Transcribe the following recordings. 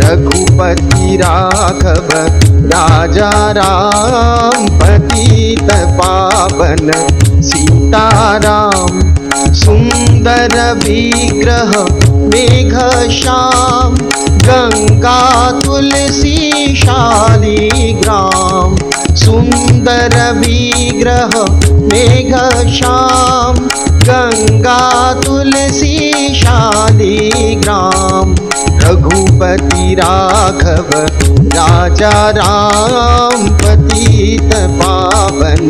रघुपति राघव राजा राम पतित पावन सीताराम सुंदर विग्रह मेघ श्याम गंगा तुलसी शालिग्राम सुंदर विग्रह मेघ श्याम गंगा तुलसी राघव राजा राम पतित पावन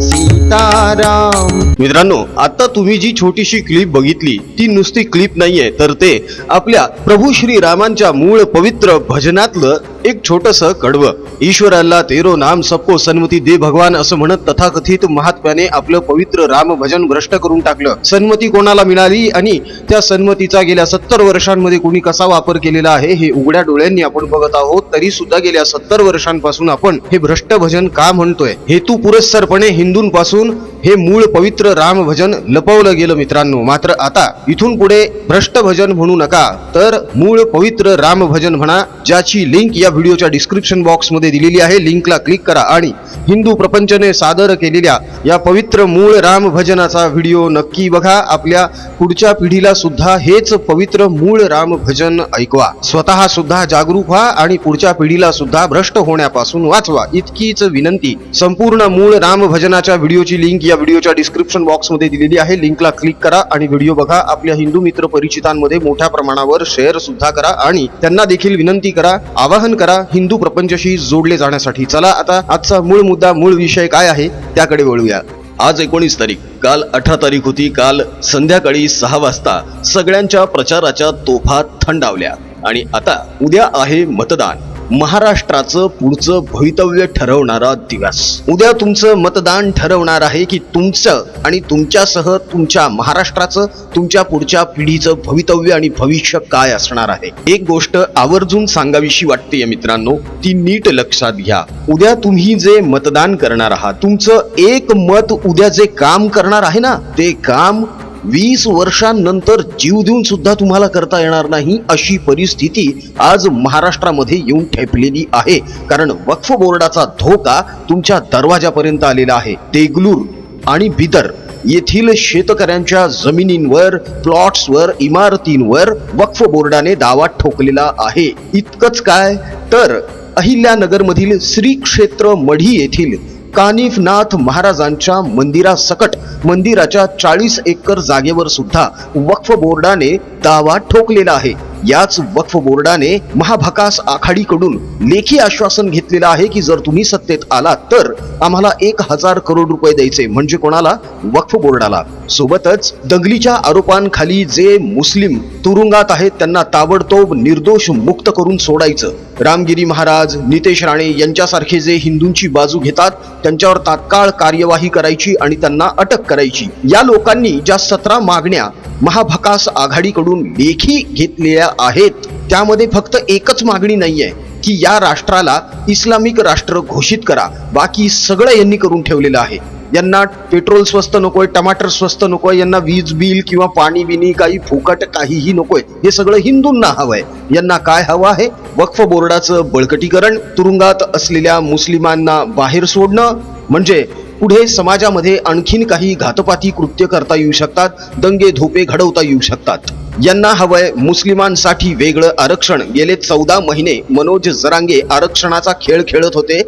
सीताराम। मित्रांनो आता तुम्ही जी छोटीशी क्लिप बघितली ती नुसती क्लिप नाहीये तर ते आपल्या प्रभू श्री रामांच्या मूळ पवित्र भजनातलं एक छोटस कडवं. ईश्वराला तेरो नाम सबको सन्मती दे भगवान असं म्हणत तथाकथित महात्म्याने आपलं पवित्र राम भजन भ्रष्ट करून टाकलं. सन्मती कोणाला मिळाली आणि त्या सन्मतीचा गेल्या सत्तर वर्षांमध्ये कोणी कसा वापर केलेला आहे हे उघड्या डोळ्यांनी आपण बघत आहोत. तरी सुद्धा गेल्या सत्तर वर्षांपासून आपण हे भ्रष्ट भजन का म्हणतोय? हेतू पुरस्सरपणे हिंदूंपासून हे मूळ पवित्र राम भजन लपवलं गेलं मित्रांनो. मात्र आता इथून पुढे भ्रष्ट भजन म्हणू नका तर मूळ पवित्र राम भजन म्हणा ज्याची लिंक या व्हिडिओच्या डिस्क्रिप्शन बॉक्समध्ये दिलेली आहे. लिंकला क्लिक करा आणि हिंदू प्रपंचने सादर केलेल्या या पवित्र मूळ राम भजनाचा व्हिडिओ नक्की बघा. आपल्या पुढच्या पिढीला सुद्धा हेच पवित्र मूळ राम भजन ऐकवा. स्वतः सुद्धा जागरूक व्हा आणि पुढच्या पिढीला सुद्धा भ्रष्ट होण्यापासून वाचवा. इतकीच विनंती. संपूर्ण मूळ राम भजनाच्या व्हिडिओची लिंक या व्हिडिओच्या डिस्क्रिप्शन बॉक्समध्ये दिलेली आहे. लिंकला क्लिक करा आणि व्हिडिओ बघा. आपल्या हिंदू मित्र परिचितांमध्ये मोठ्या प्रमाणावर शेअर सुद्धा करा आणि त्यांना देखील विनंती करा. आवाहन करा. हिंदू प्रपंचाशी जोडले जाण्यासाठी चला आता आजचा मूळ मुद्दा मूळ विषय काय आहे त्याकडे वळूया. आज एकोणीस तारीख काल अठरा तारीख होती काल संध्याकाळी सहा वाजता सगळ्यांच्या प्रचाराच्या तोफा थंडावल्या. आणि आता उद्या आहे मतदान. महाराष्ट्राचं पुढचं भवितव्य ठरवणारा दिवस. उद्या तुमचं मतदान ठरवणार आहे की तुमचं आणि तुमच्यासह तुमच्या महाराष्ट्राचं तुमच्या पुढच्या पिढीचं भवितव्य आणि भविष्य काय असणार आहे? एक गोष्ट आवर्जून सांगावीशी वाटते मित्रांनो ती नीट लक्षात घ्या. उद्या तुम्ही जे मतदान करणार आहात तुमचं एक मत उद्या जे काम करणार आहे ना ते काम वीस वर्षांनंतर जीव देऊन सुद्धा तुम्हाला करता येणार नाही अशी परिस्थिती आज महाराष्ट्रामध्ये येऊन ठेपलेली आहे. कारण वक्फ बोर्डाचा धोका तुमच्या दरवाजापर्यंत आलेला आहे. देगलूर आणि बिदर येथील शेतकऱ्यांच्या जमिनींवर प्लॉट्सवर इमारतींवर वक्फ बोर्डाने दावा ठोकलेला आहे. इतकंच काय? तर अहिल्यानगरमधील श्री क्षेत्र मढी येथील कानिफनाथ महाराजांच्या मंदिरासकट मंदिराच्या चाळीस एकर जागेवर सुद्धा वक्फ बोर्डाने दावा ठोकलेला आहे. याच वक्फ बोर्डाने महाभकास आखाडीकडून लेखी आश्वासन घेतलेलं आहे की जर तुम्ही सत्तेत आलात तर आम्हाला एक हजार करोड रुपये द्यायचे. म्हणजे कोणाला? वक्फ बोर्डाला. सोबतच दंगलीच्या आरोपांखाली जे मुस्लिम तुरुंगात आहेत त्यांना ताबडतोब निर्दोष मुक्त करून सोडायचं. रामगिरी महाराज नितेश राणे यांच्यासारखे जे हिंदूंची बाजू घेतात त्यांच्यावर तात्काळ कार्यवाही करायची आणि त्यांना अटक करायची. या लोकांनी ज्या सतरा मागण्या महाभकास आघाडीकडून लेखी घेतलेल्या आहेत त्यामध्ये फक्त एकच मागणी नाहीये की या राष्ट्राला इस्लामिक राष्ट्र घोषित करा. बाकी सगळं यांनी करून ठेवलेलं आहे. यांना पेट्रोल स्वस्त नकोय टमाटर स्वस्त नकोय यांना वीज बिल किंवा पाणी बिनी काही फुकट काहीही नकोय. हे सगळं हिंदूंना हवंय. यांना काय हवं आहे? वक्फ बोर्डाचं बळकटीकरण तुरुंगात असलेल्या मुस्लिमांना बाहेर सोडणं म्हणजे पुढे समाजामध्ये आणखीन काही घातपाती कृत्य करता येऊ शकतात दंगे धोपे घडवता येऊ शकतात. यांना हवंय मुस्लिमांसाठी वेगळं आरक्षण. गेले चौदा महिने मनोज जरांगे आरक्षणाचा खेळ खेळत होते.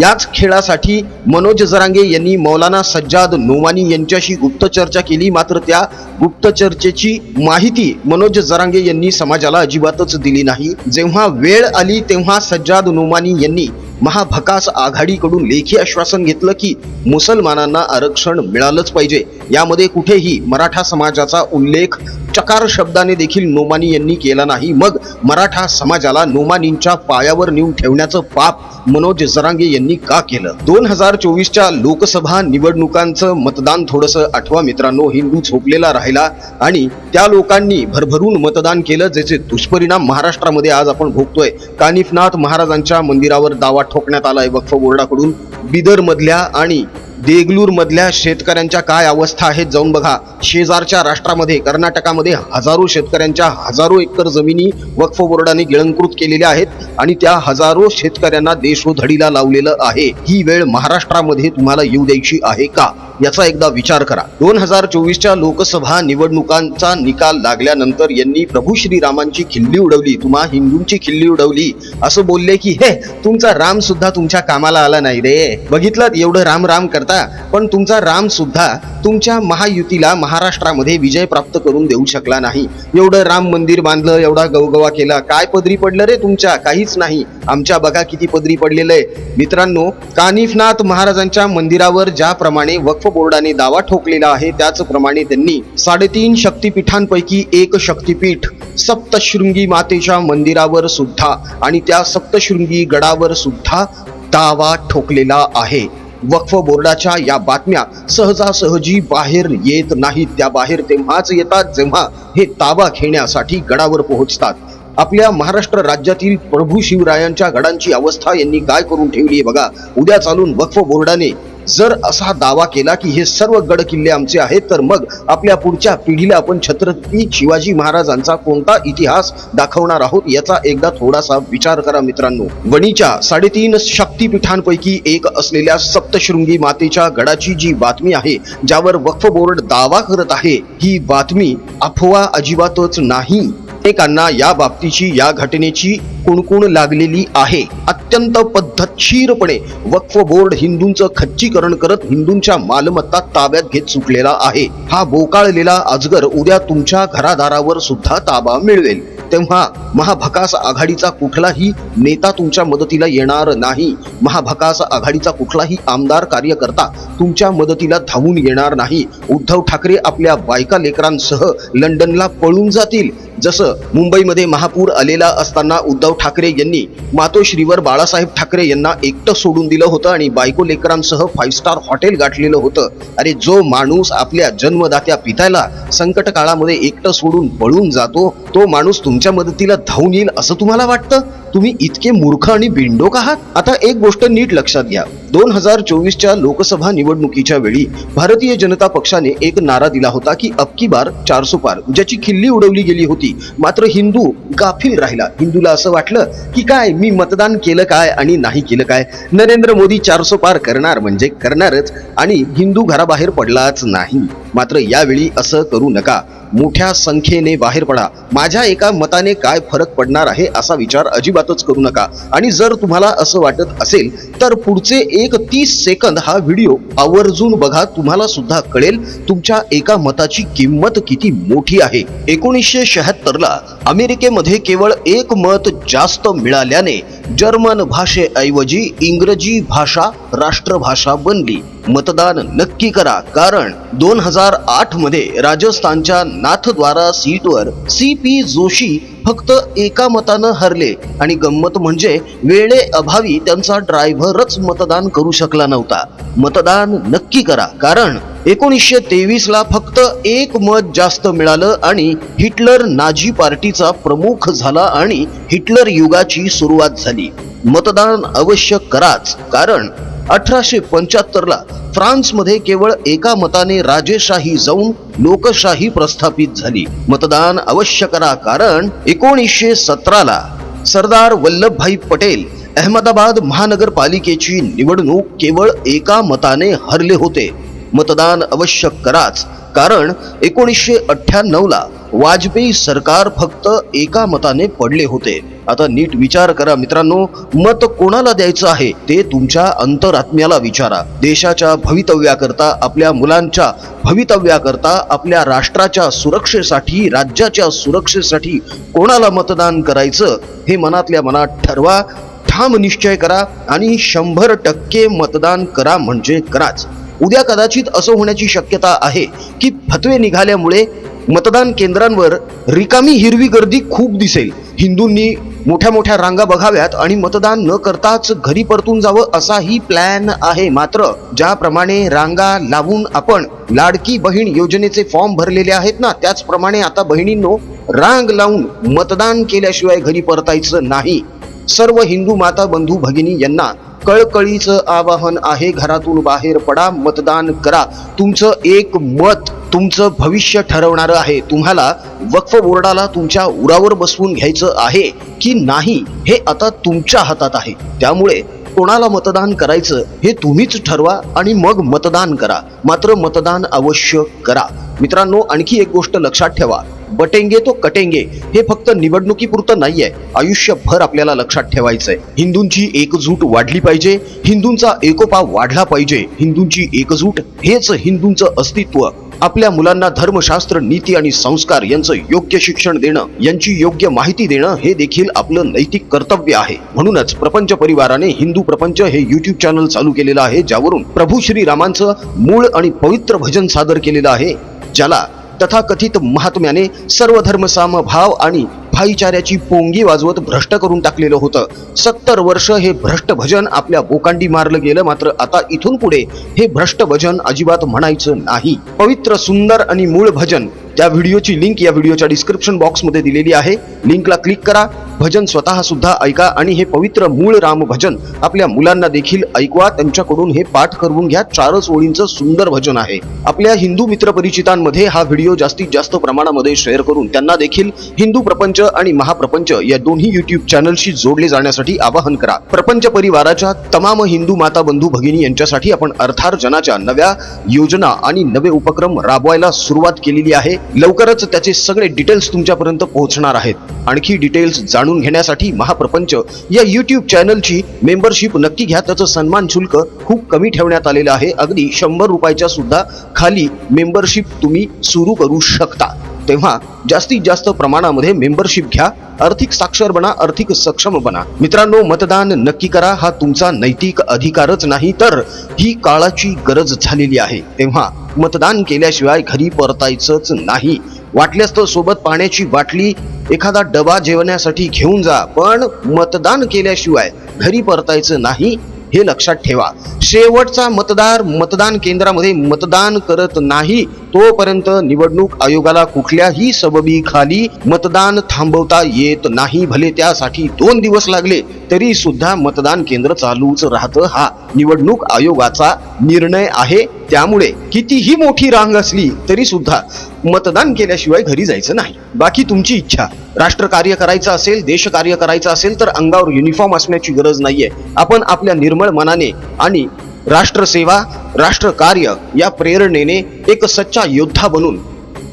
याच खेळासाठी मनोज जरांगे यांनी मौलाना सज्जाद नोमानी यांच्याशी गुप्त चर्चा केली. मात्र त्या गुप्त चर्चेची माहिती मनोज जरांगे यांनी समाजाला अजिबातच दिली नाही. जेव्हा वेळ आली तेव्हा सज्जाद नोमानी यांनी महाभकास आघाडीकडून लेखी आश्वासन घेतलं की मुसलमानांना आरक्षण मिळालंच पाहिजे. यामध्ये कुठेही मराठा समाजाचा उल्लेख चकार शब्दाने देखील नोमानी यांनी केला नाही. मग मराठा समाजाला नोमानींच्या पायावर नेऊन ठेवण्याचं पाप मनोज जरांगे यांनी का केलं? दोन हजार चोवीसच्या लोकसभा निवडणुकांचं मतदान थोडंसं आठवा मित्रांनो हिंदू झोपलेला राहिला आणि त्या लोकांनी भरभरून मतदान केलं ज्याचे दुष्परिणाम महाराष्ट्रामध्ये आज आपण भोगतोय. कानिफनाथ महाराजांच्या मंदिरावर दावा ठोकण्यात आलाय वक्फ बोर्डाकडून. बिदर मधल्या आणि देगलूर मधल्या शेतकऱ्यांच्या काय अवस्था आहेत जाऊन बघा. शेजारच्या राष्ट्रामध्ये कर्नाटकामध्ये हजारो शेतकऱ्यांच्या हजारो एकर जमिनी वक्फ बोर्डाने गिळंकृत केलेल्या आहेत आणि त्या हजारो शेतकऱ्यांना देशोधडीला लावलेलं आहे. ही वेळ महाराष्ट्रामध्ये तुम्हाला येऊ द्यायची आहे का? याचा एकदा विचार करा. दोन हजार चोवीसच्या लोकसभा निवडणुकांचा निकाल लागल्यानंतर यांनी प्रभू श्रीरामांची खिल्ली उडवली तुम्हा हिंदूंची खिल्ली उडवली. असं बोलले की हे तुमचा राम सुद्धा तुमच्या कामाला आला नाही रे. बघितलं एवढं राम राम करता पण तुमचा राम सुद्धा तुमच्या महायुतीला महाराष्ट्रामध्ये विजय प्राप्त करून देऊ शकला नाही. एवढं राम मंदिर बांधलं एवढा गवगवा केला. काय पदरी पडलं रे तुमच्या? काहीच नाही. आमच्या बघा किती पदरी पडलेलं आहे. मित्रांनो कानिफनाथ महाराजांच्या मंदिरावर ज्याप्रमाणे वक्फ बोर्डाने दावा ठोकलेला आहे. त्याचप्रमाणे त्यांनी साडेतीन शक्तीपीठांपैकी एक शक्तीपीठ सप्तशृंगी मातेच्या मंदिरावर सुद्धा आणि त्या सप्तशृंगी गडावर सुद्धा दावा ठोकलेला आहे. वक्फ बोर्डाच्या या बातम्या सहजासहजी बाहेर येत नाहीत. त्या बाहेर तेव्हाच येतात जेव्हा हे ताबा घेण्यासाठी गडावर पोहोचतात. आपल्या महाराष्ट्र राज्यातील प्रभू शिवरायांच्या गडांची अवस्था यांनी काय करून ठेवली आहे बघा. उद्या चालून वक्फ बोर्डाने जर असा दावा केला की हे सर्व गड किल्ले आमचे आहेत तर मग आपल्या पुढच्या पिढीला आपण छत्रपती शिवाजी महाराजांचा कोणता इतिहास दाखवणार आहोत याचा एकदा थोडासा विचार करा मित्रांनो. वणीच्या साडेतीन शक्तीपीठांपैकी एक असलेल्या सप्तशृंगी मातेच्या गडाची जी बातमी आहे ज्यावर वक्फ बोर्ड दावा करत आहे ही बातमी अफवा अजिबातच नाही. प्रत्येकांना या बाबतीची या घटनेची कुणकुण लागलेली आहे. अत्यंत पद्धतशीरपणे वक्फ बोर्ड हिंदूंचं खच्चीकरण करत हिंदूंच्या मालमत्ता ताब्यात घेत सुटलेला आहे. हा बोकाळलेला अजगर उद्या तुमच्या घरादारावर सुद्धा ताबा मिळवेल. तेव्हा महाभकास आघाडीचा कुठलाही नेता तुमच्या मदतीला येणार नाही. महाभकास आघाडीचा कुठलाही आमदार कार्यकर्ता तुमच्या मदतीला धावून येणार नाही. उद्धव ठाकरे आपल्या बायका लेकरांसह लंडनला पळून जातील. जसं मुंबईमध्ये महापूर आलेला असताना उद्धव ठाकरे यांनी मातोश्रीवर बाळासाहेब ठाकरे यांना एकटं सोडून दिलं होतं आणि बायको लेकरांसह फाईव्ह स्टार हॉटेल गाठलेलं होतं. अरे जो माणूस आपल्या जन्मदात्या पित्याला संकट काळामध्ये एकटं सोडून पळून जातो तो माणूस तुमच्या मदतीला धावून येईल असं तुम्हाला वाटतं? तुम्ही इतके मूर्ख आणि बिंडोक आहात? आता एक गोष्ट नीट लक्षात घ्या. दोन हजार चोवीसच्या लोकसभा निवडणुकीच्या वेळी भारतीय जनता पक्षाने एक नारा दिला होता की अबकी बार चारसो पार ज्याची खिल्ली उडवली गेली होती. मात्र हिंदू गाफील राहिला. हिंदूला असं वाटलं की काय मी मतदान केलं काय आणि नाही केलं काय? नरेंद्र मोदी चारसो पार करणार म्हणजे करणारच आणि हिंदू घराबाहेर पडलाच नाही. मात्र यावेळी असं करू नका. मोठ्या संख्येने बाहेर पडा. माझ्या एका मताने काय फरक पडणार आहे असा विचार अजिबातच करू नका. आणि जर तुम्हाला असं वाटत असेल तर पुढचे एक तीस सेकंद हा व्हिडिओ आवर्जून बघा तुम्हाला सुद्धा कळेल तुमच्या एका मताची किंमत किती मोठी आहे. एकोणीसशे शहात्तरला अमेरिकेमध्ये केवळ एक मत जास्त मिळाल्याने जर्मन भाषेऐवजी इंग्रजी भाषा राष्ट्रभाषा बनली. मतदान नक्की करा कारण दोन हजार आठमध्ये राजस्थानच्या नाथद्वारा सीटवर सी पी जोशी फक्त एका मतानं हरले. आणि गंमत म्हणजे वेळे अभावी त्यांचा ड्रायव्हरच मतदान करू शकला नव्हता. मतदान नक्की करा कारण एकोणीसशे तेवीस ला फक्त एक मत जास्त मिळालं आणि हिटलर नाझी पार्टीचा प्रमुख झाला आणि हिटलर युगाची सुरुवात झाली. मतदान अवश्य कराच कारण अठराशे पंच्याहत्तर ला फ्रान्समध्ये केवळ एका मताने राजेशाही जाऊन लोकशाही प्रस्थापित झाली. मतदान अवश्य करा कारण एकोणीसशे सतरा ला सरदार वल्लभभाई पटेल अहमदाबाद महानगरपालिकेची निवडणूक केवळ एका मताने हरले होते. मतदान अवश्य कराच. कारण एकोणीसशे अठ्ठ्याण्णवला वाजपेयी सरकार फक्त एका मताने पडले होते. आता नीट विचार करा मित्रांनो मत कोणाला द्यायचं आहे ते तुमच्या अंतरात्म्याला विचारा. देशाच्या भवितव्याकरता आपल्या मुलांच्या भवितव्याकरता आपल्या राष्ट्राच्या सुरक्षेसाठी राज्याच्या सुरक्षेसाठी कोणाला मतदान करायचं हे मनातल्या मनात ठरवा. ठाम निश्चय करा आणि शंभर टक्के मतदान करा म्हणजे कराच. उद्या कदाचित असं होण्याची शक्यता आहे की फतवे निघाल्यामुळे मतदान केंद्रांवर रिकामी हिरवी गर्दी खूप दिसेल. हिंदूंनी मोठ्या मोठ्या रांगा बघाव्यात आणि मतदान न करताच घरी परतून जावं असाही प्लॅन आहे. मात्र ज्याप्रमाणे रांगा लावून आपण लाडकी बहीण योजनेचे फॉर्म भरलेले आहेत ना त्याचप्रमाणे आता बहिणींनो रांग लावून मतदान केल्याशिवाय घरी परतायचं नाही. सर्व हिंदू माता बंधू भगिनी यांना कळकळीचं आवाहन आहे घरातून बाहेर पडा मतदान करा. तुमचं एक मत तुमचं भविष्य ठरवणारं आहे. तुम्हाला वक्फ बोर्डाला तुमच्या उरावर बसवून घ्यायचं आहे की नाही हे आता तुमच्या हातात आहे. त्यामुळे कोणाला मतदान करायचं हे तुम्हीच ठरवा आणि मग मतदान करा. मात्र मतदान अवश्य करा. मित्रांनो आणखी एक गोष्ट लक्षात ठेवा. बटेंगे तो कटेंगे हे फक्त निवडणुकीपुरतं नाहीये. आयुष्यभर आपल्याला लक्षात ठेवायचंय. हिंदूंची एकजूट वाढली पाहिजे. हिंदूंचा एकोपा वाढला पाहिजे. हिंदूंची एकजूट हेच हिंदूंचं अस्तित्व. आपल्या मुलांना धर्मशास्त्र नीती आणि संस्कार यांचं योग्य शिक्षण देणं यांची योग्य माहिती देणं हे देखील आपलं नैतिक कर्तव्य आहे. म्हणूनच प्रपंच परिवाराने हिंदू प्रपंच हे युट्यूब चॅनल चालू केलेलं आहे ज्यावरून प्रभू श्री रामांचं मूळ आणि पवित्र भजन सादर केलेलं आहे ज्याला तथाकथित महात्म्याने सर्व धर्म भाव आणि भाईचाऱ्याची पोंगी वाजवत भ्रष्ट करून टाकलेलं होतं. सत्तर वर्ष हे भ्रष्ट भजन आपल्या बोकांडी मारलं गेलं मात्र आता इथून पुढे हे भ्रष्ट भजन अजिबात म्हणायचं नाही. पवित्र सुंदर आणि मूळ भजन. त्या व्हिडिओची लिंक या व्हिडिओच्या डिस्क्रिप्शन बॉक्समध्ये दिलेली आहे. लिंकला क्लिक करा. भजन स्वतः सुद्धा ऐका आणि हे पवित्र मूळ राम भजन आपल्या मुलांना देखील ऐकवा त्यांच्याकडून हे पाठ करून घ्या. चारच ओळींचं सुंदर भजन आहे. आपल्या हिंदू मित्र परिचितांमध्ये हा व्हिडिओ जास्तीत जास्त प्रमाणामध्ये शेअर करून त्यांना देखील हिंदू प्रपंच आणि महाप्रपंच या दोन्ही युट्यूब चॅनलशी जोडले जाण्यासाठी आवाहन करा. प्रपंच परिवाराच्या तमाम हिंदू माता बंधू भगिनी यांच्यासाठी आपण अर्थार्जनाच्या नव्या योजना आणि नवे उपक्रम राबवायला सुरुवात केलेली आहे. लवकरच त्याचे सगळे डिटेल्स तुमच्यापर्यंत पोहोचणार आहेत. आणखी डिटेल्स जाणून घेण्यासाठी महाप्रपंच या युट्यूब चॅनलची मेंबरशिप नक्की घ्या. त्याचं सन्मान शुल्क खूप कमी ठेवण्यात आलेलं आहे. अगदी शंभर रुपयाच्या सुद्धा खाली मेंबरशिप तुम्ही सुरू करू शकता. तेव्हा जास्तीत जास्त प्रमाणामध्ये मेंबरशिप घ्या. आर्थिक साक्षर बना आर्थिक सक्षम बना. मित्रांनो मतदान नक्की करा. हा तुमचा नैतिक अधिकारच नाही तर ही काळाची गरज झालेली आहे. तेव्हा मतदान केल्याशिवाय घरी परतायचंच नाही. वाटल्यास तर सोबत पाण्याची बाटली एखादा डबा जेवण्यासाठी घेऊन जा पण मतदान केल्याशिवाय घरी परतायचं नाही हे लक्षात ठेवा. शेवटचा मतदार मतदान केंद्रामध्ये मतदान करत नाही तोपर्यंत निवडणूक आयोगाला कुठल्याही सबबी खाली मतदान थांबवता येत नाही. भले त्यासाठी दोन दिवस लागले तरी सुद्धा मतदान केंद्र चालूच राहतं हा निवडणूक आयोगाचा निर्णय आहे. त्यामुळे कितीही मोठी रांग असली तरी सुद्धा मतदान केल्याशिवाय घरी जायचं नाही. बाकी तुमची इच्छा. राष्ट्रकार्य करायचं असेल देशकार्य करायचं असेल तर अंगावर युनिफॉर्म असण्याची गरज नाहीये. आपण आपल्या निर्मळ मनाने आणि राष्ट्रसेवा राष्ट्रकार्य या प्रेरणेने एक सच्चा योद्धा बनून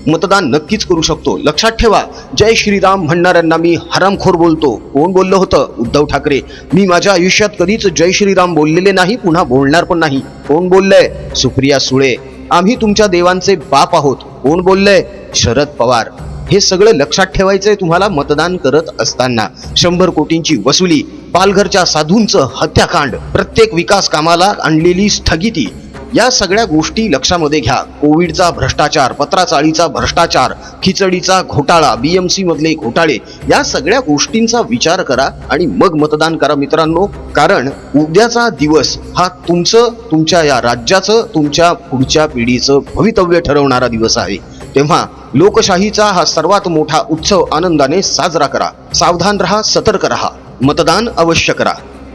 मतदान नक्कीच करू शकतो. लक्षात ठेवा जय श्रीराम म्हणणाऱ्यांना मी हरामखोर बोलतो. कोण बोललं होतं? उद्धव ठाकरे. मी माझ्या आयुष्यात कधीच जय श्रीराम बोललेले नाही पुन्हा बोलणार पण नाही. कोण बोललंय? सुप्रिया सुळे. आम्ही तुमच्या देवांचे बाप आहोत. कोण बोललंय? शरद पवार. हे सगळं लक्षात ठेवायचंय तुम्हाला मतदान करत असताना. शंभर कोटींची वसुली पालघरच्या साधूंचं हत्याकांड प्रत्येक विकास कामाला आणलेली स्थगिती. या सगळ्या गोष्टी लक्षामध्ये घ्या. कोविडचा भ्रष्टाचार पत्राचाळीचा भ्रष्टाचार खिचडीचा घोटाळा बीएमसी मधले घोटाळे या सगळ्या गोष्टींचा विचार करा आणि मग मतदान करा मित्रांनो. कारण उद्याचा दिवस हा तुमचं तुमच्या या राज्याचं तुमच्या पुढच्या पिढीचं भवितव्य ठरवणारा दिवस आहे. तेव्हा लोकशाहीचा हा सर्वात मोठा उत्सव आनंदाने साजरा करा. सावधान रहा सतर्क रहा. मतदान अवश्य करा.